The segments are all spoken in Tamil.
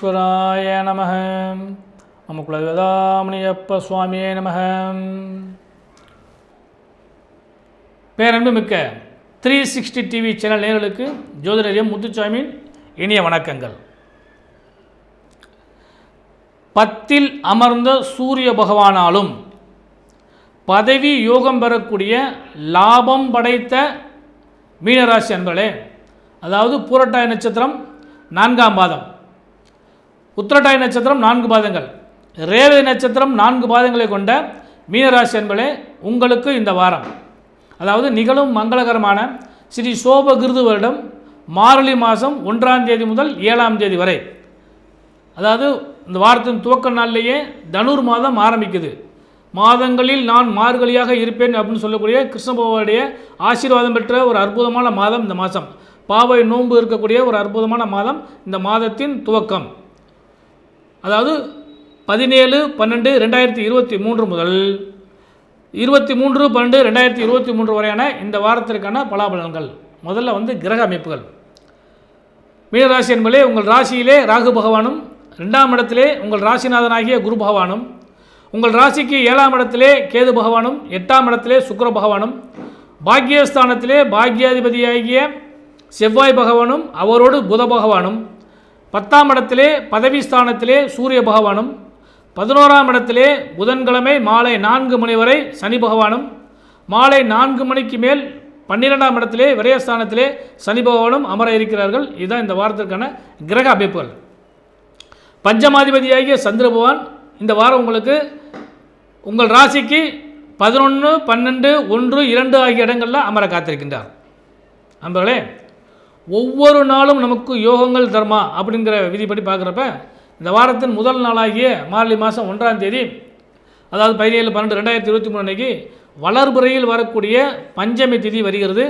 வெங்கடேஸ்வராய நம நம்ம குலகதாமணியப்ப சுவாமியே நம பேரன்பு மிக்க த்ரீ சிக்ஸ்டி டிவி சேனல் நேர்களுக்கு ஜோதிடரியம் முத்துச்சாமியின் இனிய வணக்கங்கள். பத்தில் அமர்ந்த சூரிய பகவானாலும் பதவி யோகம் பெறக்கூடிய லாபம் படைத்த மீனராசி அன்பர்களே அதாவது பூரட்டாய நட்சத்திரம் நான்காம் பாதம். உத்திரட்டாய் நட்சத்திரம் நான்கு பாதங்கள். ரேவதி நட்சத்திரம் நான்கு பாதங்களை கொண்ட மீனராசி என்பதே உங்களுக்கு இந்த வாரம். அதாவது நிகழும் மங்களகரமான ஸ்ரீ சோபகிருது வருடம் மார்கழி மாதம் ஒன்றாம் தேதி முதல் ஏழாம் தேதி வரை. அதாவது இந்த வாரத்தின் துவக்க நாள்லேயே தனுர் மாதம் ஆரம்பிக்குது. மாதங்களில் நான் மார்கழியாக இருப்பேன் அப்படின்னு சொல்லக்கூடிய கிருஷ்ணபவாவுடைய ஆசீர்வாதம் பெற்ற ஒரு அற்புதமான மாதம் இந்த மாதம். பாவை நோன்பு இருக்கக்கூடிய ஒரு அற்புதமான மாதம் இந்த மாதத்தின் துவக்கம். அதாவது பதினேழு பன்னெண்டு ரெண்டாயிரத்தி இருபத்தி மூன்று முதல் இருபத்தி மூன்று பன்னெண்டு ரெண்டாயிரத்தி இருபத்தி மூன்று வரையான இந்த வாரத்திற்கான பலாபலன்கள். முதல்ல வந்து கிரக அமைப்புகள். மீனராசி என்பதே உங்கள் ராசியிலே ராகு பகவானும் ரெண்டாம் இடத்திலே உங்கள் ராசிநாதனாகிய குரு பகவானும் உங்கள் ராசிக்கு ஏழாம் இடத்திலே கேது பகவானும் எட்டாம் இடத்திலே சுக்கர பகவானும் பாக்யஸ்தானத்திலே பாக்யாதிபதியாகிய செவ்வாய் பகவானும் அவரோடு புத பகவானும் பத்தாம் இடத்திலே பதவி ஸ்தானத்திலே சூரிய பகவானும் பதினோராம் இடத்திலே புதன்கிழமை மாலை நான்கு மணி வரை சனி பகவானும் மாலை நான்கு மணிக்கு மேல் பன்னிரெண்டாம் இடத்திலே விரயஸ்தானத்திலே சனி பகவானும் அமர இருக்கிறார்கள். இதுதான் இந்த வாரத்திற்கான கிரக அமைப்புகள். பஞ்சமாதிபதியாகிய சந்திர பகவான் இந்த வாரம் உங்களுக்கு உங்கள் ராசிக்கு பதினொன்று பன்னெண்டு ஒன்று இரண்டு ஆகிய இடங்களில் அமர காத்திருக்கின்றார். நண்பர்களே ஒவ்வொரு நாளும் நமக்கு யோகங்கள் தர்மா அப்படிங்கிற விதிப்படி பார்க்குறப்ப இந்த வாரத்தின் முதல் நாளாகிய மார்கழி மாதம் ஒன்றாம் தேதி அதாவது பதினேழு பன்னெண்டு ரெண்டாயிரத்தி இருபத்தி மூணு அன்னைக்கு வளர்புறையில் வரக்கூடிய பஞ்சமி திதி வருகிறது.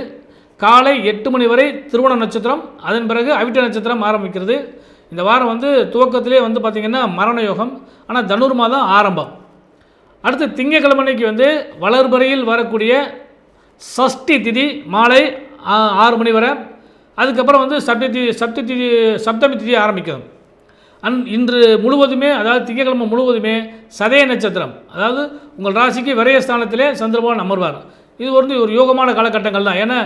காலை எட்டு மணி வரை திருவண நட்சத்திரம் அதன் பிறகு அவிட்ட நட்சத்திரம் ஆரம்பிக்கிறது. இந்த வாரம் வந்து துவக்கத்திலே வந்து பார்த்திங்கன்னா மரண யோகம் ஆனால் தனுர் மாதம் ஆரம்பம். அடுத்து திங்கக்கிழமைக்கு வந்து வளர்பறையில் வரக்கூடிய சஷ்டி திதி மாலை ஆறு மணி வரை அதுக்கப்புறம் வந்து சப்தி திதி சப்தி திதி சப்தமி திதி ஆரம்பிக்கும். அன் இன்று முழுவதுமே அதாவது திங்கக்கிழமை முழுவதுமே சதய நட்சத்திரம் அதாவது உங்கள் ராசிக்கு விரயஸ்தானத்திலே சந்திரபவன் அமர்வார். இது வந்து ஒரு யோகமான காலகட்டங்கள் தான். ஏன்னா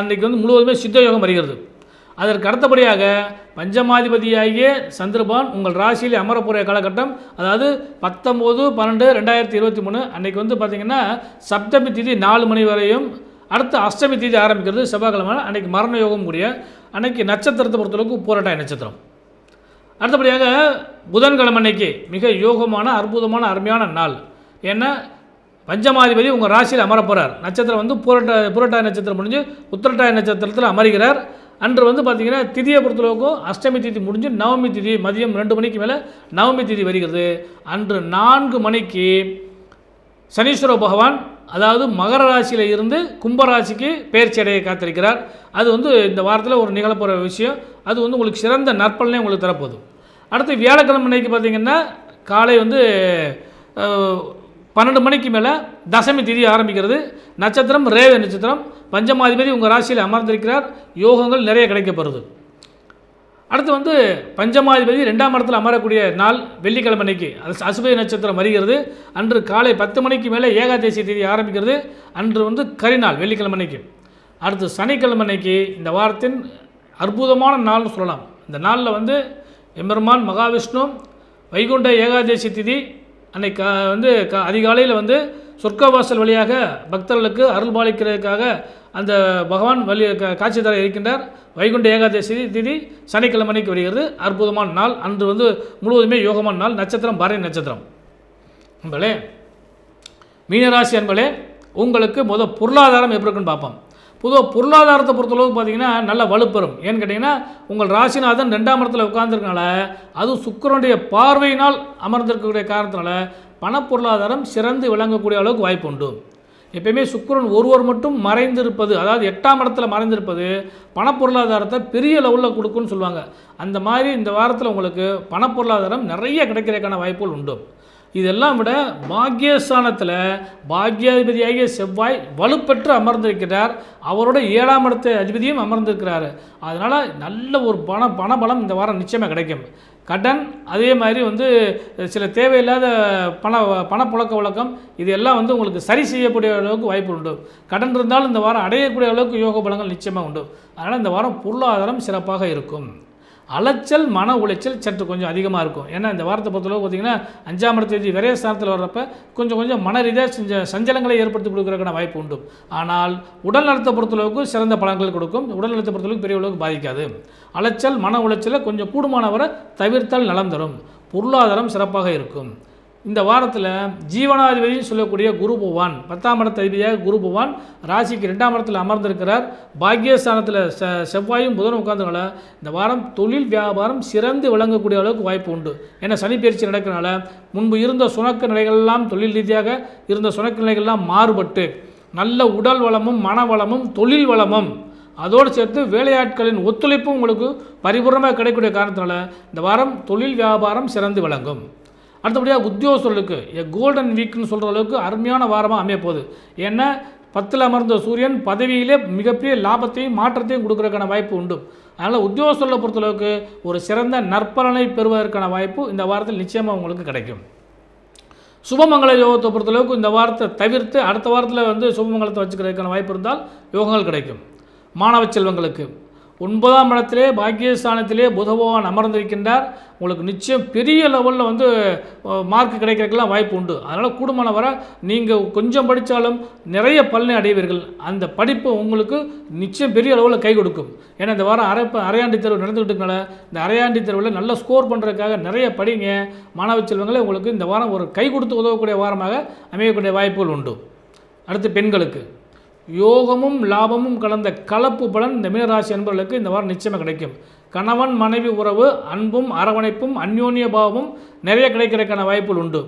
அன்றைக்கி வந்து முழுவதுமே சித்த யோகம் வருகிறது. அதற்கு அடுத்தபடியாக பஞ்சமாதிபதியாகிய சந்திரபான் உங்கள் ராசியில் அமரப்போகிற காலகட்டம் அதாவது பத்தொம்போது பன்னெண்டு ரெண்டாயிரத்தி இருபத்தி மூணு அன்றைக்கி வந்து பார்த்திங்கன்னா சப்தமி திதி நாலு மணி வரையும் அடுத்து அஷ்டமி தேதி ஆரம்பிக்கிறது செவ்வாய்க்கிழமை அன்றைக்கி மரண யோகம் கூடிய அன்னைக்கு நட்சத்திரத்தை பொறுத்தளவுக்கு போராட்டாய நட்சத்திரம். அடுத்தபடியாக புதன்கிழமை அன்னைக்கு மிக யோகமான அற்புதமான அருமையான நாள். ஏன்னா பஞ்சமாதிபதி உங்கள் ராசியில் அமரப்போகிறார் நட்சத்திரம் வந்து புரட்ட புரட்டாய நட்சத்திரம் முடிஞ்சு உத்திரட்டாய நட்சத்திரத்தில் அமர்கிறார். அன்று வந்து பார்த்திங்கன்னா திதியை பொறுத்தளவுக்கும் அஷ்டமி திதி முடிஞ்சு நவமி திதி மதியம் ரெண்டு மணிக்கு மேலே நவமி திதி வருகிறது. அன்று நான்கு மணிக்கு சனீஸ்வர பகவான் அதாவது மகர ராசியில் இருந்து கும்பராசிக்கு பெயர்ச்சி அடைய காத்திருக்கிறார். அது வந்து இந்த வாரத்தில் ஒரு நிகழப்போகிற விஷயம். அது வந்து உங்களுக்கு சிறந்த நற்பலனே உங்களுக்கு தரப்போகுது. அடுத்து வியாழக்கிழமை அன்னைக்கு பார்த்தீங்கன்னா காலை வந்து பன்னெண்டு மணிக்கு மேலே தசமி திதி ஆரம்பிக்கிறது. நட்சத்திரம் ரேவ நட்சத்திரம். பஞ்சமாதிபதி உங்கள் ராசியில் அமர்ந்திருக்கிறார். யோகங்கள் நிறைய கிடைக்கப்படுது அடுத்து வந்து பஞ்சமாதிபதி ரெண்டாம் இடத்துல அமரக்கூடிய நாள் வெள்ளிக்கிழமை அன்னைக்கு. அது அசுபதி நட்சத்திரம் வருகிறது. அன்று காலை பத்து மணிக்கு மேலே ஏகாதசி தேதி ஆரம்பிக்கிறது. அன்று வந்து கரிநாள் வெள்ளிக்கிழமை அன்னைக்கு. அடுத்து சனிக்கிழமை அன்னைக்கு இந்த வாரத்தின் அற்புதமான நாள்னு சொல்லலாம். இந்த நாளில் வந்து எம்பெருமான் மகாவிஷ்ணு வைகுண்ட ஏகாதசி திதி அன்னைக்கு வந்து க அதிகாலையில் வந்து சொர்க்கவாசல் வழியாக பக்தர்களுக்கு அருள் பாலிக்கிறதுக்காக அந்த பகவான் வழி காட்சி தர இருக்கின்றார். வைகுண்ட ஏகாதசி திதி சனிக்கிழமை அன்னைக்கு வருகிறது. அற்புதமான நாள். அன்று வந்து முழுவதுமே யோகமான நாள். நட்சத்திரம் பாரதி நட்சத்திரம். நண்பர்களே மீனராசி என்பளே உங்களுக்கு முதல் பொருளாதாரம் எப்படி இருக்குன்னு பார்ப்போம். பொதுவாக பொருளாதாரத்தை பொறுத்தளவுக்கு பார்த்தீங்கன்னா நல்ல வலுப்பெறும். ஏன்னு கேட்டிங்கன்னா உங்கள் ராசிநாதன் ரெண்டாம் இடத்துல உட்காந்துருக்கனால அதுவும் சுக்கரனுடைய பார்வையினால் அமர்ந்திருக்கக்கூடிய காரணத்தினால பணப்பொருளாதாரம் சிறந்து விளங்கக்கூடிய அளவுக்கு வாய்ப்பு உண்டு எப்பயுமே சுக்கரன் ஒருவர் மட்டும் மறைந்திருப்பது அதாவது எட்டாம் இடத்துல மறைந்திருப்பது பணப்பொருளாதாரத்தை பெரிய லெவலில் கொடுக்குன்னு சொல்லுவாங்க. அந்த மாதிரி இந்த வாரத்தில் உங்களுக்கு பணப்பொருளாதாரம் நிறைய கிடைக்கிறதுக்கான வாய்ப்புகள் உண்டு. இதெல்லாம் விட பாக்கியஸ்தானத்தில் பாக்கியாதிபதியாகிய செவ்வாய் வலுப்பெற்று அமர்ந்திருக்கிறார். அவரோட ஏழாம் இடத்த அதிபதியும் அமர்ந்திருக்கிறார். அதனால் நல்ல ஒரு பண பணபலம் இந்த வாரம் நிச்சயமாக கிடைக்கும். கடன் அதே மாதிரி வந்து சில தேவையில்லாத பண பணப்புழக்க வழக்கம் இது எல்லாம் வந்து உங்களுக்கு சரி செய்யக்கூடிய அளவுக்கு வாய்ப்பு உண்டு. கடன் இருந்தாலும் இந்த வாரம் அடையக்கூடிய அளவுக்கு யோக பலங்கள் நிச்சயமாக உண்டு. அதனால் இந்த வாரம் பொருளாதாரம் சிறப்பாக இருக்கும். அலைச்சல் மன உளைச்சல் சற்று கொஞ்சம் அதிகமாக இருக்கும். ஏன்னா இந்த வாரத்தை பொறுத்தளவு பார்த்தீங்கன்னா அஞ்சாம் இடத்தேதி விரைய ஸ்தானத்தில் வர்றப்ப கொஞ்சம் கொஞ்சம் மன ரீதியாக செஞ்ச சஞ்சலங்களை ஏற்படுத்தி கொடுக்குறதுக்கான வாய்ப்பு உண்டு. ஆனால் உடல் நலத்தை பொறுத்தளவுக்கு சிறந்த பலன்கள் கொடுக்கும். உடல் நலத்தை பொறுத்தளவுக்கு பெரிய அளவுக்கு பாதிக்காது. அலைச்சல் மன உளைச்சலை கொஞ்சம் கூடுமானவரை தவிர்த்தால் நலம் தரும். பொருளாதாரம் சிறப்பாக இருக்கும். இந்த வாரத்தில் ஜீவனாதிபதினு சொல்லக்கூடிய குரு பகவான் பத்தாம் இடத்து அதிபதியாக குரு பகவான் ராசிக்கு ரெண்டாம் இடத்துல அமர்ந்திருக்கிறார். பாக்கியஸ்தானத்தில் செ செவ்வாயும் புதனும் உட்கார்ந்தனால இந்த வாரம் தொழில் வியாபாரம் சிறந்து விளங்கக்கூடிய அளவுக்கு வாய்ப்பு உண்டு. ஏன்னா சனி பயிற்சி நடக்கிறனால முன்பு இருந்த சுணக்க நிலைகள்லாம் தொழில் ரீதியாக இருந்த சுணக்க நிலைகள்லாம் மாறுபட்டு நல்ல உடல் வளமும் மன வளமும் தொழில் வளமும் அதோடு சேர்த்து வேலையாட்களின் ஒத்துழைப்பும் உங்களுக்கு பரிபூர்ணமாக கிடைக்கக்கூடிய காரணத்தினால இந்த வாரம் தொழில் வியாபாரம் சிறந்து விளங்கும். அடுத்தபடியாக உத்தியோகஸ்தர்களுக்கு எ கோல்டன் வீக்னு சொல்கிற அளவுக்கு அருமையான வாரமாக அமைய போகுது ஏன்னா பத்தில் அமர்ந்த சூரியன் பதவியிலே மிகப்பெரிய லாபத்தையும் மாற்றத்தையும் கொடுக்கறதுக்கான வாய்ப்பு உண்டு. அதனால் உத்தியோகஸ்தர்களை பொறுத்தளவுக்கு ஒரு சிறந்த நற்பலனை பெறுவதற்கான வாய்ப்பு இந்த வாரத்தில் நிச்சயமாக உங்களுக்கு கிடைக்கும். சுபமங்கல யோகத்தை பொறுத்தளவுக்கு இந்த வாரத்தை தவிர்த்து அடுத்த வாரத்தில் வந்து சுபமங்கலத்தை வச்சுக்கிறதுக்கான வாய்ப்பு இருந்தால் யோகங்கள் கிடைக்கும். மாணவ செல்வங்களுக்கு ஒன்பதாம் இடத்திலே பாக்கியஸ்தானத்திலே புதபகவான் அமர்ந்திருக்கின்றார். உங்களுக்கு நிச்சயம் பெரிய லெவலில் வந்து மார்க் கிடைக்கிறதுக்கெல்லாம் வாய்ப்பு உண்டு. அதனால் கூடுமான வர நீங்கள் கொஞ்சம் படித்தாலும் நிறைய பலனை அடைவீர்கள். அந்த படிப்பு உங்களுக்கு நிச்சயம் பெரிய அளவில் கை கொடுக்கும். ஏன்னா இந்த வாரம் அரை அரையாண்டு தேர்வு நடந்துக்கிட்டுனால இந்த அரையாண்டு தேர்வில் நல்ல ஸ்கோர் பண்ணுறதுக்காக நிறைய படிங்க. மாணவ செல்வங்களே உங்களுக்கு இந்த வாரம் ஒரு கை கொடுத்து உதவக்கூடிய வாரமாக அமையக்கூடிய வாய்ப்புகள் உண்டு. அடுத்து பெண்களுக்கு. யோகமும் லாபமும் கலந்த கலப்பு பலன் இந்த மீனராசி அன்பர்களுக்கு இந்த வாரம் நிச்சயமாக கிடைக்கும். கணவன் மனைவி உறவு அன்பும் அரவணைப்பும் அந்யோன்ய பாவமும் நிறைய கிடைக்கிறதுக்கான வாய்ப்புகள் உண்டு.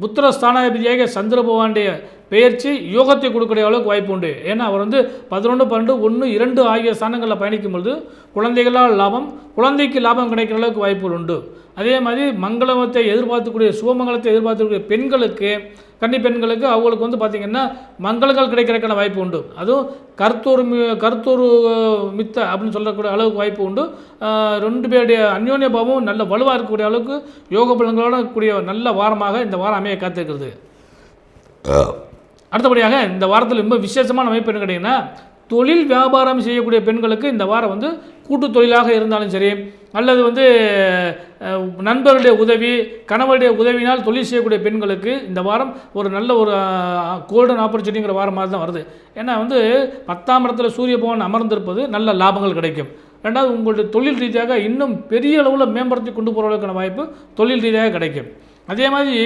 புத்திர ஸ்தானாதிபதியாக சந்திர பகவானுடைய பெயர்ச்சி யோகத்தை கொடுக்கக்கூடிய அளவுக்கு வாய்ப்பு உண்டு. ஏன்னா அவர் வந்து பதினொன்று பன்னெண்டு ஒன்று இரண்டு ஆகிய ஸ்தானங்களில் பயணிக்கும் பொழுது குழந்தைகளால் லாபம் குழந்தைக்கு லாபம் கிடைக்கிற அளவுக்கு வாய்ப்புகள் உண்டு. அதே மாதிரி மங்களத்தை எதிர்பார்த்துக்கூடிய சுபமங்கலத்தை எதிர்பார்த்துக்கூடிய பெண்களுக்கு கன்னி பெண்களுக்கு அவங்களுக்கு வந்து பார்த்திங்கன்னா மங்களங்கள் கிடைக்கிறதுக்கான வாய்ப்பு உண்டு. அதுவும் கருத்தூர் மி கருத்தூர் மித்த அப்படின்னு சொல்லக்கூடிய அளவுக்கு வாய்ப்பு உண்டு. ரெண்டு பேருடைய அந்யோன்ய பாவமும் நல்ல வலுவாக இருக்கக்கூடிய அளவுக்கு யோக பலங்களோட கூடிய நல்ல வாரமாக இந்த வாரம் அமைய காத்திருக்கிறது. அடுத்தபடியாக இந்த வாரத்தில் ரொம்ப விசேஷமான அமைப்பு என்ன கேட்டிங்கன்னா தொழில் வியாபாரம் செய்யக்கூடிய பெண்களுக்கு இந்த வாரம் வந்து கூட்டு தொழிலாக இருந்தாலும் சரி அல்லது வந்து நண்பர்களுடைய உதவி கணவருடைய உதவினால் தொழில் செய்யக்கூடிய பெண்களுக்கு இந்த வாரம் ஒரு நல்ல ஒரு கோல்டன் ஆப்பர்ச்சுனிட்டிங்கிற வாரம் மாதிரி தான் வருது. ஏன்னா வந்து பத்தாம் இடத்துல சூரிய பவன் அமர்ந்திருப்பது நல்ல லாபங்கள் கிடைக்கும். ரெண்டாவது உங்களுடைய தொழில் ரீதியாக இன்னும் பெரிய அளவில் மேம்படுத்தி கொண்டு போகிற அளவுக்கான வாய்ப்பு தொழில் ரீதியாக கிடைக்கும். அதே மாதிரி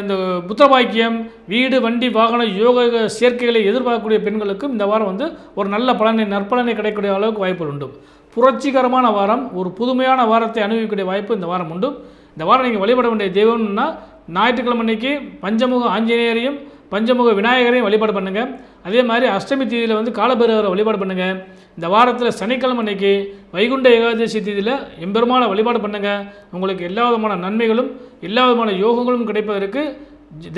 இந்த புத்திரபாக்கியம் வீடு வண்டி வாகன யோக சேர்க்கைகளை எதிர்பார்க்கக்கூடிய பெண்களுக்கும் இந்த வாரம் வந்து ஒரு நல்ல பலனை நற்பலனை கிடைக்கக்கூடிய அளவுக்கு வாய்ப்புகள் உண்டு. புரட்சிகரமான வாரம் ஒரு புதுமையான வாரத்தை அனுபவிக்கக்கூடிய வாய்ப்பு இந்த வாரம் உண்டு. இந்த வாரம் நீங்கள் வழிபட வேண்டிய தெய்வம்னா ஞாயிற்றுக்கிழமை அன்னைக்கு பஞ்சமுக ஆஞ்சநேயரையும் பஞ்சமுக விநாயகரையும் வழிபாடு பண்ணுங்கள் அதே மாதிரி அஷ்டமி தீதியில் வந்து காலபைரவரை வழிபாடு பண்ணுங்கள் இந்த வாரத்தில் சனிக்கிழமை அன்னைக்கு வைகுண்ட ஏகாதசி தேதியில் எம்பெருமான வழிபாடு பண்ணுங்கள் உங்களுக்கு எல்லா விதமான நன்மைகளும் எல்லா விதமான யோகங்களும் கிடைப்பதற்கு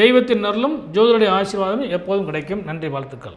தெய்வத்தின் நருளும் ஜோதிடருடைய ஆசீர்வாதமும் எப்போதும் கிடைக்கும். நன்றி வாழ்த்துக்கள்.